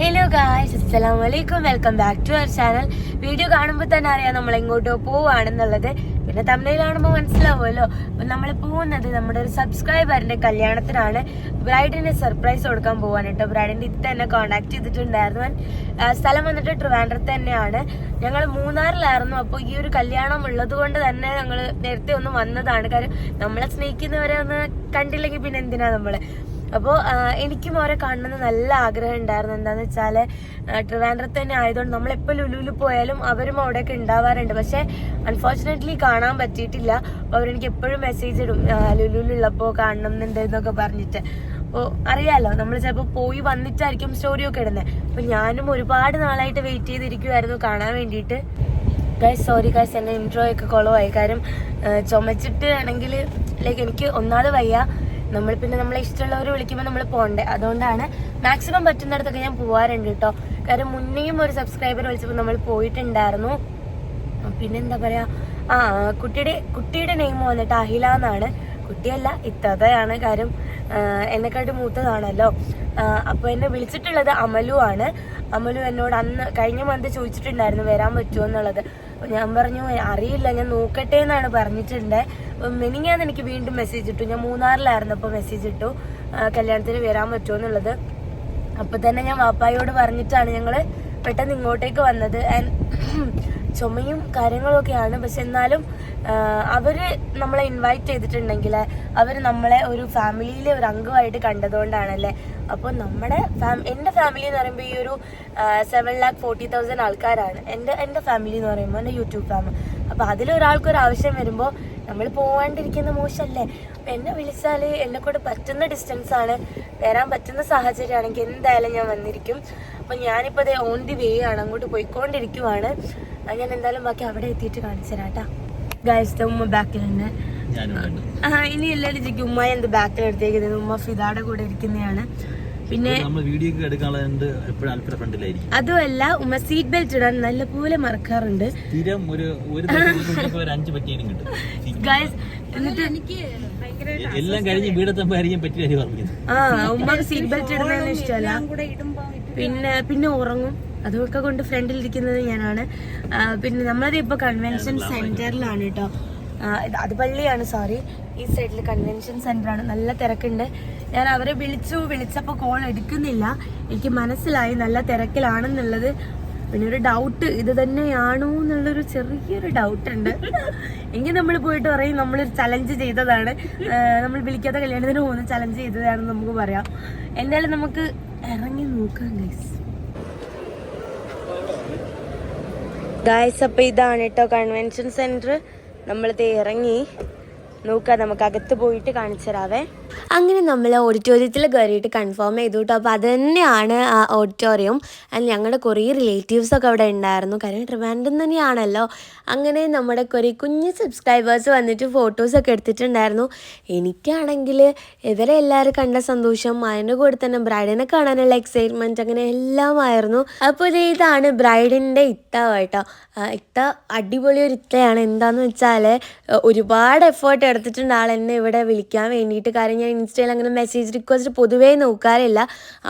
Hello guys അസ്സലാം വലൈക്കും welcome back to our channel video കാണുമ്പോൾ തന്നെ അറിയാം നമ്മൾ എങ്ങോട്ടോ പോവാണെന്നുള്ളത്. പിന്നെ തമിഴിൽ കാണുമ്പോൾ മനസ്സിലാവുമല്ലോ. അപ്പം നമ്മൾ പോകുന്നത് നമ്മുടെ ഒരു സബ്സ്ക്രൈബറിന്റെ കല്യാണത്തിനാണ്. ബ്രൈഡിനെ സർപ്രൈസ് കൊടുക്കാൻ പോവാണ് കേട്ടോ. ബ്രൈഡിന്റെ ഇത് തന്നെ കോണ്ടാക്ട് ചെയ്തിട്ടുണ്ടായിരുന്നു. സ്ഥലം വന്നിട്ട് ട്രിവാൻഡ്രത്ത് തന്നെയാണ്. ഞങ്ങൾ മൂന്നാറിലായിരുന്നു. അപ്പോൾ ഈ ഒരു കല്യാണം ഉള്ളത് കൊണ്ട് തന്നെ ഞങ്ങൾ നേരത്തെ ഒന്ന് വന്നതാണ്. കാര്യം നമ്മളെ സ്നേഹിക്കുന്നവരെ ഒന്ന് കണ്ടില്ലെങ്കിൽ പിന്നെ എന്തിനാ നമ്മൾ? അപ്പോൾ എനിക്കും അവരെ കാണണമെന്ന് നല്ല ആഗ്രഹം ഉണ്ടായിരുന്നു. എന്താണെന്ന് വെച്ചാൽ ട്രിവാൻഡ്രത്ത് തന്നെ ആയതുകൊണ്ട് നമ്മളെപ്പോൾ ലുലുവിൽ പോയാലും അവരും അവിടെയൊക്കെ ഉണ്ടാവാറുണ്ട്. പക്ഷെ അൺഫോർച്ചുനേറ്റ്ലി കാണാൻ പറ്റിയിട്ടില്ല. അപ്പോൾ അവരെനിക്ക് എപ്പോഴും മെസ്സേജ് ഇടും. ലുലുവിലുള്ളപ്പോൾ കാണണം എന്നുണ്ട് എന്നൊക്കെ പറഞ്ഞിട്ട്. അപ്പോൾ അറിയാലോ നമ്മൾ ചിലപ്പോൾ പോയി വന്നിട്ടായിരിക്കും സ്റ്റോറിയൊക്കെ ഇടുന്നത് അപ്പോൾ ഞാനും ഒരുപാട് നാളായിട്ട് വെയിറ്റ് ചെയ്തിരിക്കുമായിരുന്നു കാണാൻ വേണ്ടിയിട്ട്. ഗൈസ് സോറി ഗൈസ് എന്റെ ഇൻട്രോ ഒക്കെ കുളമായി കാര്യം ചുമച്ചിട്ട് ആണെങ്കിൽ ലൈക്ക് എനിക്ക് ഒന്നാമത് വയ്യ. നമ്മൾ പിന്നെ നമ്മളെ ഇഷ്ടമുള്ളവർ വിളിക്കുമ്പോൾ നമ്മൾ പോകണ്ടേ അതുകൊണ്ടാണ് മാക്സിമം പറ്റുന്നിടത്തൊക്കെ ഞാൻ പോവാറുണ്ട് കേട്ടോ. കാരണം മുന്നേയും ഒരു സബ്സ്ക്രൈബർ വിളിച്ചപ്പോൾ നമ്മൾ പോയിട്ടുണ്ടായിരുന്നു. പിന്നെന്താ പറയാ? ആ കുട്ടിയുടെ കുട്ടിയുടെ നെയിം വന്നിട്ട് അഹില എന്നാണ്. കുട്ടിയല്ല ഇത്തതയാണ്. കാര്യം എന്നെക്കാട്ടും മൂത്തതാണല്ലോ. അപ്പോൾ അപ്പൊ എന്നെ വിളിച്ചിട്ടുള്ളത് അമലു ആണ്. അമലു എന്നോട് അന്ന് കഴിഞ്ഞ മന്ത് ചോദിച്ചിട്ടുണ്ടായിരുന്നു വരാൻ പറ്റുമോ എന്നുള്ളത്. അപ്പൊ ഞാൻ പറഞ്ഞു അറിയില്ല ഞാൻ നോക്കട്ടെ എന്നാണ് പറഞ്ഞിട്ടുണ്ട്. മിനിങ്ങാന്ന് എനിക്ക് വീണ്ടും മെസ്സേജ് ഇട്ടു. ഞാൻ മൂന്നാറിലായിരുന്നു അപ്പോൾ മെസ്സേജ് ഇട്ടു കല്യാണത്തിന് വരാൻ പറ്റുമോ എന്നുള്ളത്. അപ്പൊ തന്നെ ഞാൻ വാപ്പായോട് പറഞ്ഞിട്ടാണ് ഞങ്ങൾ പെട്ടെന്ന് ഇങ്ങോട്ടേക്ക് വന്നത്. ആൻഡ് ചുമയും കാര്യങ്ങളും ഒക്കെയാണ് പക്ഷെ എന്നാലും അവർ നമ്മളെ ഇൻവൈറ്റ് ചെയ്തിട്ടുണ്ടെങ്കിൽ അവർ നമ്മളെ ഒരു ഫാമിലിയിലെ ഒരു അംഗമായിട്ട് കണ്ടതുകൊണ്ടാണല്ലേ? അപ്പോൾ നമ്മുടെ എന്റെ ഫാമിലി എന്ന് പറയുമ്പോൾ ഈ ഒരു സെവൻ ലാക്ക് ഫോർട്ടി തൗസൻഡ് ആൾക്കാരാണ്. എന്റെ എന്റെ ഫാമിലി എന്ന് പറയുമ്പോൾ എന്റെ യൂട്യൂബ് ഫാമിലി അപ്പോൾ അതിലൊരാൾക്ക് ഒരു ആവശ്യം വരുമ്പോൾ നമ്മൾ പോവാണ്ടിരിക്കുന്ന മോശമല്ലേ അപ്പം എന്നെ വിളിച്ചാൽ എന്നെ കൂടെ പറ്റുന്ന ഡിസ്റ്റൻസ് ആണ്. വരാൻ പറ്റുന്ന സാഹചര്യമാണെങ്കിൽ എന്തായാലും ഞാൻ വന്നിരിക്കും. അപ്പം ഞാനിപ്പോൾ അതേ ഓൺ ദി വേ ആണ്. അങ്ങോട്ട് പോയിക്കൊണ്ടിരിക്കുവാണ്. ഞാൻ എന്തായാലും ബാക്കി അവിടെ എത്തിയിട്ട് കാണിച്ചു തരാം കേട്ടാ. ഗായസ് ഉമ്മ കണ്ടു ആ ഇനി എല്ലാവരും ചോദിക്കും ഉമ്മ എന്ത് ബാക്കിൽ എടുത്തേക്കുന്നത്? ഉമ്മ ഫിദാടെ കൂടെ ഇരിക്കുന്നതാണ്. പിന്നെ അതുമല്ല ഉമ്മ സീറ്റ് ബെൽറ്റ് ഇടാൻ നല്ലപോലെ മറക്കാറുണ്ട്. സ്ഥിരം ഒരു ഒരു ദിവസം കൊണ്ടിപ്പോ ഒരു അഞ്ച് പറ്റിയും കിട്ടും. ഗായസ് എന്നിട്ട് എല്ലാം കഴിഞ്ഞ് വീടെത്തുമ്പോ ആ ഉമ്മക്ക് സീറ്റ് ബെൽറ്റ് ഇടുന്നതെന്ന് ഇഷ്ടമല്ല. പിന്നെ പിന്നെ ഉറങ്ങും. അതൊക്കെ കൊണ്ട് ഫ്രണ്ടിൽ ഇരിക്കുന്നത് ഞാനാണ് പിന്നെ നമ്മളത് ഇപ്പൊ കൺവെൻഷൻ സെന്ററിലാണ് കേട്ടോ അത് പള്ളിയാണ് സോറി ഈ സൈഡിൽ കൺവെൻഷൻ സെന്ററാണ് നല്ല തിരക്കുണ്ട്. ഞാൻ അവരെ വിളിച്ചു വിളിച്ചപ്പോൾ കോൾ എടുക്കുന്നില്ല. എനിക്ക് മനസ്സിലായി നല്ല തിരക്കിലാണെന്നുള്ളത്. പിന്നെ ഒരു ഡൗട്ട് ഇത് തന്നെയാണോ എന്നുള്ളൊരു ചെറിയൊരു ഡൗട്ട് ഉണ്ട്. എങ്കിൽ നമ്മൾ പോയിട്ട് പറയും നമ്മളൊരു ചലഞ്ച് ചെയ്തതാണ്. നമ്മൾ വിളിക്കാത്ത കല്യാണത്തിന് പോകുന്ന ചലഞ്ച് ചെയ്തതാണെന്ന് നമുക്ക് പറയാം. എന്തായാലും നമുക്ക് ഇറങ്ങി നോക്കാം ഗൈസ് ഗായ്സ് അപ്പോൾ ഇതാണ് കേട്ടോ കൺവെൻഷൻ സെന്റർ നമ്മളിത് ഇറങ്ങി. നോക്കാം നമുക്ക് അകത്ത് പോയിട്ട് കാണിച്ചു തരാവേ. അങ്ങനെ നമ്മൾ ഓഡിറ്റോറിയത്തിൽ കയറിയിട്ട് കൺഫേം ചെയ്തു കേട്ടോ അപ്പോൾ അത് തന്നെയാണ് ആ ഓഡിറ്റോറിയം ആൻഡ് ഞങ്ങളുടെ കുറേ റിലേറ്റീവ്സൊക്കെ അവിടെ ഉണ്ടായിരുന്നു കാര്യം ട്രിവാൻഡ്രം തന്നെയാണല്ലോ. അങ്ങനെ നമ്മുടെ കുറേ കുഞ്ഞ് സബ്സ്ക്രൈബേഴ്സ് വന്നിട്ട് ഫോട്ടോസൊക്കെ എടുത്തിട്ടുണ്ടായിരുന്നു. എനിക്കാണെങ്കിൽ ഇവരെ എല്ലാവരും കണ്ട സന്തോഷം അതിന്റെ കൂടെ തന്നെ ബ്രൈഡിനെ കാണാനുള്ള എക്സൈറ്റ്മെന്റ് അങ്ങനെ എല്ലാമായിരുന്നു അപ്പോൾ ഇതാണ് ബ്രൈഡിന്റെ ഇത്ത കേട്ടോ. ഇത്ത അടിപൊളി ഒരു ഇത്തയാണ്. എന്താണെന്ന് വെച്ചാൽ ഒരുപാട് എഫേർട്ട് എടുത്തിട്ടുണ്ട് ആൾ എന്നെ ഇവിടെ വിളിക്കാൻ വേണ്ടിയിട്ട്. കാര്യം ഞാൻ ഇൻസ്റ്റയിൽ അങ്ങനെ മെസ്സേജ് റിക്വസ്റ്റ് പൊതുവേ നോക്കാറില്ല.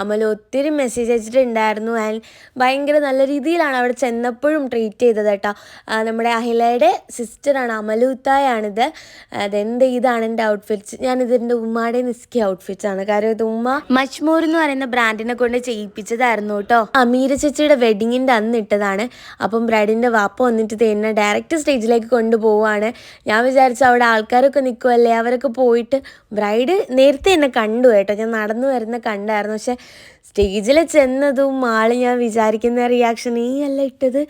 അമൽ ഒത്തിരി മെസ്സേജ് അയച്ചിട്ടുണ്ടായിരുന്നു. ആൻഡ് ഭയങ്കര നല്ല രീതിയിലാണ് അവിടെ ചെന്നപ്പോഴും ട്രീറ്റ് ചെയ്തത് കേട്ടോ. നമ്മുടെ അഹിലയുടെ സിസ്റ്ററാണ് അമലുത്തായാണിത് അതെന്ത് ഇതാണ് എന്റെ ഔട്ട്ഫിറ്റ്സ് ഞാൻ ഇതിന്റെ ഉമ്മാടെ നിസ്കി ഔട്ട്ഫിറ്റ്സ് ആണ്. കാരണം ഇത് ഉമ്മ മച്ച്മോർ എന്ന് പറയുന്ന ബ്രാൻഡിനെ കൊണ്ട് ചെയ്യിപ്പിച്ചതായിരുന്നു കേട്ടോ. അമീര ചേച്ചിയുടെ വെഡിങ്ങിന്റെ അന്ന് ഇട്ടതാണ്. അപ്പം ബ്രൈഡിന്റെ വാപ്പ വന്നിട്ട് തന്നെ ഡയറക്റ്റ് സ്റ്റേജിലേക്ക് കൊണ്ടുപോവാണ്. ഞാൻ വിചാരിച്ചു അവിടെ ആൾക്കാരൊക്കെ നിൽക്കുമല്ലേ അവരൊക്കെ പോയിട്ട് ബ്രൈഡ് നേരത്തെ എന്നെ കണ്ടു കേട്ടോ. ഞാൻ നടന്നു വരുന്ന കണ്ടായിരുന്നു. പക്ഷെ സ്റ്റേജിൽ ചെന്നതും ആൾ ഞാൻ വിചാരിക്കുന്ന റിയാക്ഷൻ ഈ അല്ല ഇട്ടത്.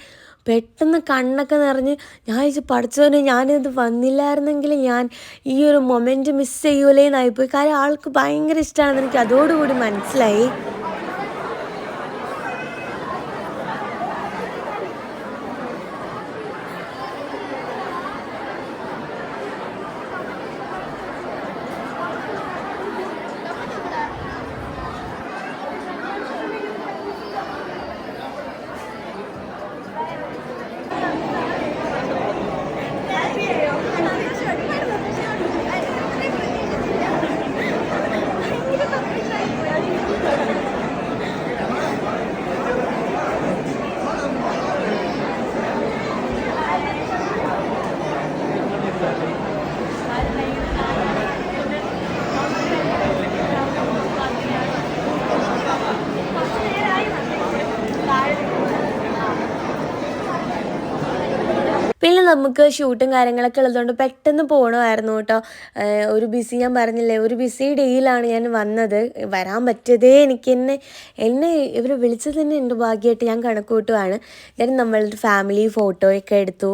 പെട്ടെന്ന് കണ്ണൊക്കെ നിറഞ്ഞ് ഞാൻ ചോദിച്ചു പഠിച്ചവന് ഞാനിത് വന്നില്ലായിരുന്നെങ്കിൽ ഞാൻ ഈ ഒരു മൊമെന്റ് മിസ് ചെയ്യൂലേന്നായിപ്പോയി. കാര്യം ആൾക്ക് ഭയങ്കര ഇഷ്ടമാണെന്ന് എനിക്ക് അതോടുകൂടി മനസ്സിലായി. നമുക്ക് ഷൂട്ടും കാര്യങ്ങളൊക്കെ ഉള്ളതുകൊണ്ട് പെട്ടെന്ന് പോകണമായിരുന്നു കേട്ടോ. ഒരു ബിസി ഞാൻ പറഞ്ഞില്ലേ ഒരു ബിസി ഡേയിലാണ് ഞാൻ വന്നത്. വരാൻ പറ്റിയതേ എനിക്ക് എന്നെ എന്നെ ഇവർ വിളിച്ചത് തന്നെ എന്റെ ഭാഗ്യമായിട്ട് ഞാൻ കണക്ക് കൂട്ടുവാണ് ഞാൻ നമ്മളൊരു ഫാമിലി ഫോട്ടോയൊക്കെ എടുത്തു.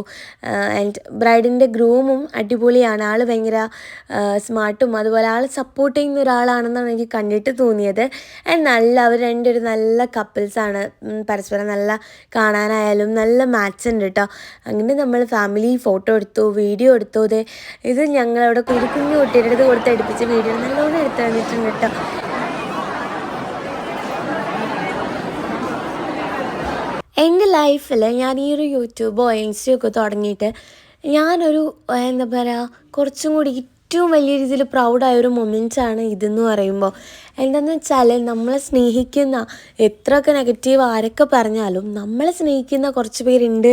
ആൻഡ് ബ്രൈഡിന്റെ ഗ്രൂമും അടിപൊളിയാണ്. ആൾ ഭയങ്കര സ്മാർട്ടും അതുപോലെ ആൾ സപ്പോർട്ട് ചെയ്യുന്ന ഒരാളാണെന്നാണ് എനിക്ക് കണ്ടിട്ട് തോന്നിയത്. ആൻഡ് നല്ല അവർ രണ്ടൊരു നല്ല കപ്പിൾസാണ് പരസ്പരം നല്ല കാണാനായാലും നല്ല മാച്ച് ഉണ്ട് കേട്ടോ. അങ്ങനെ നമ്മൾ ഫാമിലി ഫോട്ടോ എടുത്തു വീഡിയോ എടുത്തു. ദേ ഇത് ഞങ്ങളവിടെ കുഞ്ഞു കുഞ്ഞു കുട്ടിയുടെ അടുത്ത് കൊടുത്ത് എടുപ്പിച്ച വീഡിയോ നല്ലോണം എടുത്തു തന്നിട്ടുണ്ട് കേട്ടോ. എന്റെ ലൈഫിൽ ഞാൻ ഈ ഒരു യൂട്യൂബോ ഇൻസ്റ്റയൊക്കെ തുടങ്ങിയിട്ട് ഞാനൊരു എന്താ പറയുക കുറച്ചും കൂടി ഏറ്റവും വലിയ രീതിയിൽ പ്രൗഡായ ഒരു മൊമെന്റ്സാണ് ഇതെന്ന് പറയുമ്പോൾ. എന്താണെന്ന് വെച്ചാൽ നമ്മളെ സ്നേഹിക്കുന്ന എത്രയൊക്കെ നെഗറ്റീവ് ആരൊക്കെ പറഞ്ഞാലും നമ്മളെ സ്നേഹിക്കുന്ന കുറച്ച് പേരുണ്ട്.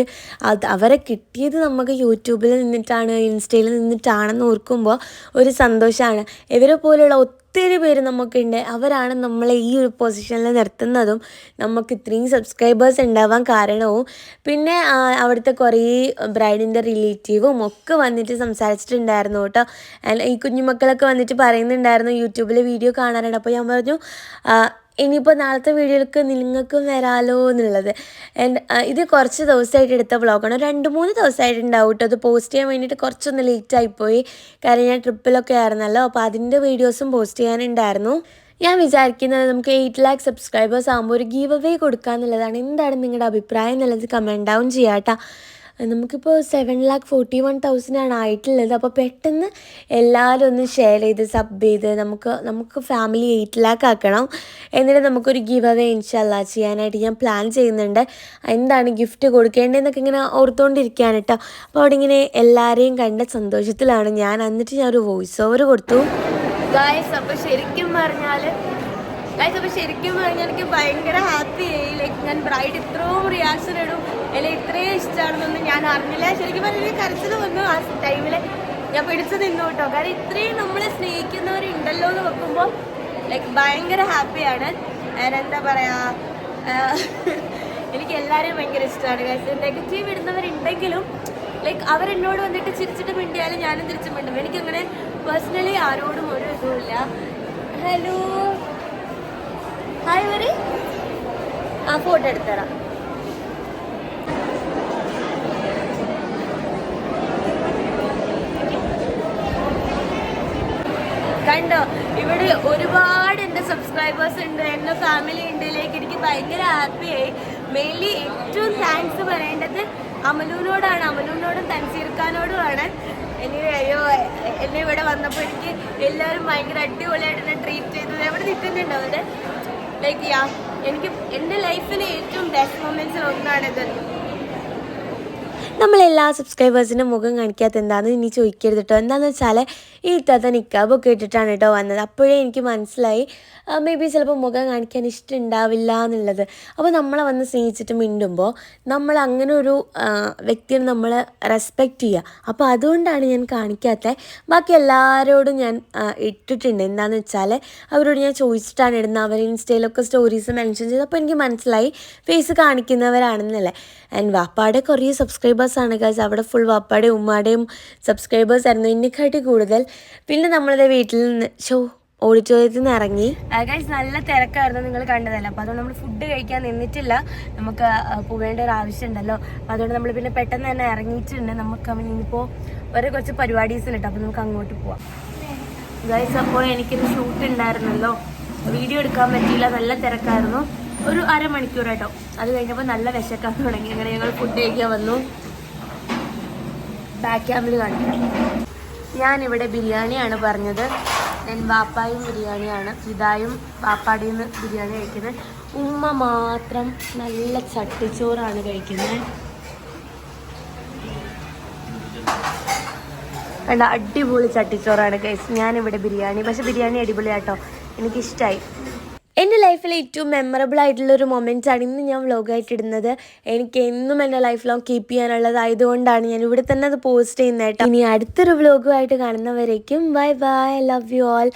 അത് അവരെ കിട്ടിയത് നമുക്ക് യൂട്യൂബിൽ നിന്നിട്ടാണ് ഇൻസ്റ്റയിൽ നിന്നിട്ടാണെന്ന് ഓർക്കുമ്പോൾ ഒരു സന്തോഷമാണ് ഇവരെ പോലെയുള്ള ഒത്തിരി പേര് നമുക്കുണ്ട്. അവരാണ് നമ്മളെ ഈ ഒരു പൊസിഷനിൽ നിർത്തുന്നതും നമുക്ക് ഇത്രയും സബ്സ്ക്രൈബേഴ്സ് ഉണ്ടാവാൻ കാരണവും. പിന്നെ അവിടുത്തെ കുറേ ബ്രൈഡിന്റെ റിലേറ്റീവും ഒക്കെ വന്നിട്ട് സംസാരിച്ചിട്ടുണ്ടായിരുന്നു കേട്ടോ. ഈ കുഞ്ഞുമക്കളൊക്കെ വന്നിട്ട് പറയുന്നുണ്ടായിരുന്നു യൂട്യൂബിൽ വീഡിയോ കാണാറുണ്ട് അപ്പോൾ ഞാൻ പറഞ്ഞു ഇനിയിപ്പോൾ നാളത്തെ വീഡിയോയിലേക്ക് നിങ്ങൾക്കും വരാലോ എന്നുള്ളത്. ആൻഡ് ഇത് കുറച്ച് ദിവസമായിട്ട് എടുത്ത വ്ളോഗാണ്. രണ്ട് മൂന്ന് ദിവസമായിട്ടുണ്ടാവും കേട്ടോ അത് പോസ്റ്റ് ചെയ്യാൻ വേണ്ടിയിട്ട് കുറച്ചൊന്ന് ലേറ്റ് ആയിപ്പോയി കാരണം ഞാൻ ട്രിപ്പിലൊക്കെ ആയിരുന്നല്ലോ. അപ്പോൾ അതിന്റെ വീഡിയോസും പോസ്റ്റ് ചെയ്യാനുണ്ടായിരുന്നു. ഞാൻ വിചാരിക്കുന്നത് നമുക്ക് എയ്റ്റ് ലാക്ക് സബ്സ്ക്രൈബേഴ്സ് ആകുമ്പോൾ ഒരു ഗീവ് അവേ കൊടുക്കുക എന്നുള്ളതാണ് എന്താണ് നിങ്ങളുടെ അഭിപ്രായം എന്നുള്ളത് കമന്റ് ഡൗൺ ചെയ്യാം കേട്ടോ നമുക്കിപ്പോൾ seven lakh forty one thousand ആണ് ആയിട്ടുള്ളത്. അപ്പോൾ പെട്ടെന്ന് എല്ലാവരും ഒന്ന് ഷെയർ ചെയ്ത് സബ് ചെയ്ത് നമുക്ക് നമുക്ക് ഫാമിലി എയ്റ്റ് ലാക്ക് ആക്കണം എന്നിട്ട് നമുക്കൊരു ഗിവ് അവേ ഇൻഷല്ല ചെയ്യാനായിട്ട് ഞാൻ പ്ലാൻ ചെയ്യുന്നുണ്ട്. എന്താണ് ഗിഫ്റ്റ് കൊടുക്കേണ്ടതെന്നൊക്കെ ഇങ്ങനെ ഓർത്തുകൊണ്ടിരിക്കുകയാണ് കേട്ടോ അപ്പോൾ അവിടെ ഇങ്ങനെ എല്ലാവരെയും കണ്ട സന്തോഷത്തിലാണ് ഞാൻ. എന്നിട്ട് ഞാൻ ഒരു വോയിസ് ഓവർ കൊടുത്തു. ഗായസ് അപ്പോൾ ശരിക്കും പറഞ്ഞാൽ ഗായസ് അപ്പോൾ ശരിക്കും പറഞ്ഞാൽ എനിക്ക് ഭയങ്കര ഹാപ്പി ആയി. ലൈക്ക് ഞാൻ ബ്രൈഡ് ഇത്രയും റിയാക്ഷൻ ഇടും. അല്ലെങ്കിൽ ഇത്രയും ഇഷ്ടമാണെന്നൊന്നും ഞാൻ അറിഞ്ഞില്ല. ശരിക്കും പറഞ്ഞാൽ കരച്ചത് വന്നു ആ ടൈമിൽ ഞാൻ പിടിച്ചു നിന്നു കേട്ടോ. കാരണം ഇത്രയും നമ്മളെ സ്നേഹിക്കുന്നവരുണ്ടല്ലോ എന്ന് വെക്കുമ്പോൾ ലൈക്ക് ഭയങ്കര ഹാപ്പിയാണ്. എന്താ പറയുക എനിക്ക് എല്ലാവരെയും ഭയങ്കര ഇഷ്ടമാണ് കാരണം നെഗറ്റീവ് ഇടുന്നവരുണ്ടെങ്കിലും ലൈക്ക് അവരെന്നോട് വന്നിട്ട് ചിരിച്ചിട്ട് മിണ്ടിയാലും ഞാനും തിരിച്ചു മിണ്ടും. എനിക്കങ്ങനെ പേഴ്സണലി ആരോടും ഒരു ഇതുമില്ല. ഹലോ ഹായ് വരെ ആ ഫോട്ടോ എടുത്തരാം കണ്ടോ ഇവിടെ ഒരുപാട് എന്റെ സബ്സ്ക്രൈബേഴ്സ് ഉണ്ട് എന്റെ ഫാമിലി ഉണ്ട്. ഇതിലേക്ക് എനിക്ക് ഭയങ്കര ഹാപ്പിയായി മെയിൻലി ഏറ്റവും താങ്ക്സ് പറയേണ്ടത് അമലുവിനോടാണ് അമലുവിനോടും തൻസീർഖാനോടുമാണ്. എനി അയ്യോ എന്നെ ഇവിടെ വന്നപ്പോൾ എനിക്ക് എല്ലാവരും ഭയങ്കര അടിപൊളിയായിട്ട് എന്നെ ട്രീറ്റ് ചെയ്തത്. എവിടെ നിൽക്കുന്നുണ്ടോ അവിടെ ലൈക്ക് യാ എനിക്ക് എന്റെ ലൈഫിലെ ഏറ്റവും ബെസ്റ്റ് മൊമെന്റ്സ് ഒന്നാണിത് നമ്മളെല്ലാ സബ്സ്ക്രൈബേഴ്സിന്റെ മുഖം കാണിക്കാത്ത എന്താണെന്ന് ഇനി ചോദിക്കരുത് കേട്ടോ എന്താണെന്ന് വെച്ചാൽ ഈ ഇത്താത്ത നിക്കാബൊക്കെ ഇട്ടിട്ടാണ് കേട്ടോ വന്നത്. അപ്പോഴേ എനിക്ക് മനസ്സിലായി മേ ബി ചിലപ്പോൾ മുഖം കാണിക്കാൻ ഇഷ്ടമുണ്ടാവില്ല എന്നുള്ളത്. അപ്പോൾ നമ്മളെ വന്ന് സ്നേഹിച്ചിട്ട് മിണ്ടുമ്പോൾ നമ്മൾ അങ്ങനെ ഒരു വ്യക്തിയെ നമ്മൾ റെസ്പെക്റ്റ് ചെയ്യുക അപ്പോൾ അതുകൊണ്ടാണ് ഞാൻ കാണിക്കാത്ത. ബാക്കി എല്ലാവരോടും ഞാൻ ഇട്ടിട്ടുണ്ട്. എന്താണെന്ന് വെച്ചാൽ അവരോട് ഞാൻ ചോദിച്ചിട്ടാണ് ഇടുന്നത്. അവർ ഇൻസ്റ്റയിലൊക്കെ സ്റ്റോറീസ് മെൻഷൻ ചെയ്ത്. അപ്പോൾ എനിക്ക് മനസ്സിലായി ഫേസ് കാണിക്കുന്നവരാണെന്നല്ലേ. ആൻഡ് വാപ്പാടെ കുറേ സബ്സ്ക്രൈബേഴ്സാണ് ഗൈസ് അവിടെ ഫുൾ വാപ്പാടെയും ഉമ്മാടെയും സബ്സ്ക്രൈബേഴ്സ് ആയിരുന്നു. എന്നെക്കാട്ടി കൂടുതൽ. പിന്നെ നമ്മളുടെ വീട്ടിൽ നിന്ന് ഷോ ഓഡിറ്റോറിയത്തിൽ നിന്ന് ഇറങ്ങി. ഗൈസ് നല്ല തിരക്കായിരുന്നു നിങ്ങൾ കണ്ടതല്ല. അപ്പോൾ അതുകൊണ്ട് നമ്മൾ ഫുഡ് കഴിക്കാൻ നിന്നിട്ടില്ല. നമുക്ക് പോകേണ്ട ഒരു ആവശ്യം ഉണ്ടല്ലോ അപ്പോൾ അതുകൊണ്ട് നമ്മൾ പിന്നെ പെട്ടെന്ന് തന്നെ ഇറങ്ങിയിട്ടുണ്ട്. നമുക്ക് ഇനിയിപ്പോൾ വേറെ കുറച്ച് പരിപാടീസ് ഉണ്ട് അപ്പോൾ നമുക്ക് അങ്ങോട്ട് പോവാം. ഗൈസ് അപ്പോൾ എനിക്കൊരു ഷൂട്ട് ഉണ്ടായിരുന്നല്ലോ. വീഡിയോ എടുക്കാൻ പറ്റിയില്ല. നല്ല തിരക്കായിരുന്നു. ഒരു അരമണിക്കൂർ കേട്ടോ അത് കഴിഞ്ഞപ്പോൾ നല്ല വിശക്കാൻ തുടങ്ങി. അങ്ങനെ ഞങ്ങൾ ഫുഡ് കഴിക്കാൻ വന്നു. ബാക്ക് ക്യാമ്പിൽ കാണിക്കാം. ഞാനിവിടെ ബിരിയാണിയാണ് പറഞ്ഞത്. ഞാൻ വാപ്പായും ബിരിയാണിയാണ്. ഫിദായും പാപ്പാടിയും ബിരിയാണി കഴിക്കുന്നത്. ഉമ്മ മാത്രം നല്ല ചട്ടിച്ചോറാണ് കഴിക്കുന്നത്. കണ്ട അടിപൊളി ചട്ടിച്ചോറാണ് കഴിച്ചത് ഞാനിവിടെ ബിരിയാണി പക്ഷെ ബിരിയാണി അടിപൊളിയാട്ടോ. എനിക്കിഷ്ടമായി എന്റെ ലൈഫിലെ ഏറ്റവും മെമ്മറബിൾ ആയിട്ടുള്ള ഒരു മൊമെന്റ്സ് ആണ് ഇന്ന് ഞാൻ വ്ലോഗായിട്ട് ഇടുന്നത്. എനിക്ക് എന്നും എന്റെ ലൈഫ് ലോങ് കീപ്പ് ചെയ്യാനുള്ളതായതുകൊണ്ടാണ് ഞാൻ ഇവിടെ തന്നെ അത് പോസ്റ്റ് ചെയ്യുന്നത് കേട്ടോ. ഇനി അടുത്തൊരു വ്ലോഗുമായിട്ട് കാണുന്നവരേക്കും bye bye love you all